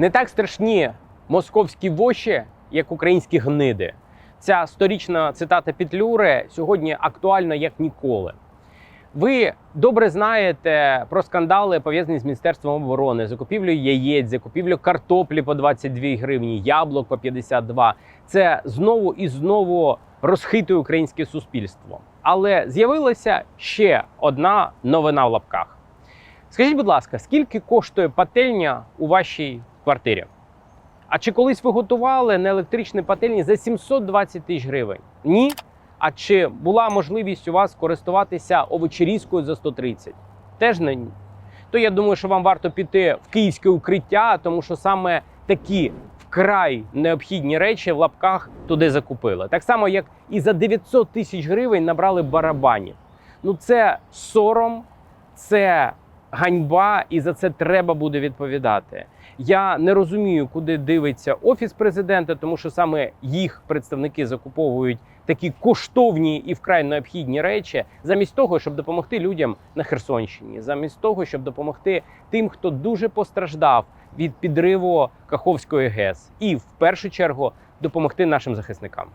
Не так страшні московські воші, як українські гниди. Ця сторічна цитата Петлюри сьогодні актуальна як ніколи. Ви добре знаєте про скандали, пов'язані з Міністерством оборони, закупівлю яєць, закупівлю картоплі по 22 гривні, яблук по 52. Це знову і знову розхитує українське суспільство. Але з'явилася ще одна новина в лапках. Скажіть, будь ласка, скільки коштує пательня у вашій квартирі? А чи колись ви готували на електричній пательні за 720 тисяч гривень? Ні. А чи була можливість у вас користуватися овочерізкою за 130? Теж не ні. То я думаю, що вам варто піти в київське укриття, тому що саме такі вкрай необхідні речі в лапках туди закупили. Так само, як і за 900 тисяч гривень набрали барабанів. Ну це сором, це ганьба, і за це треба буде відповідати. Я не розумію, куди дивиться офіс президента, тому що саме їх представники закуповують такі коштовні і вкрай необхідні речі, замість того, щоб допомогти людям на Херсонщині, замість того, щоб допомогти тим, хто дуже постраждав від підриву Каховської ГЕС, і в першу чергу допомогти нашим захисникам.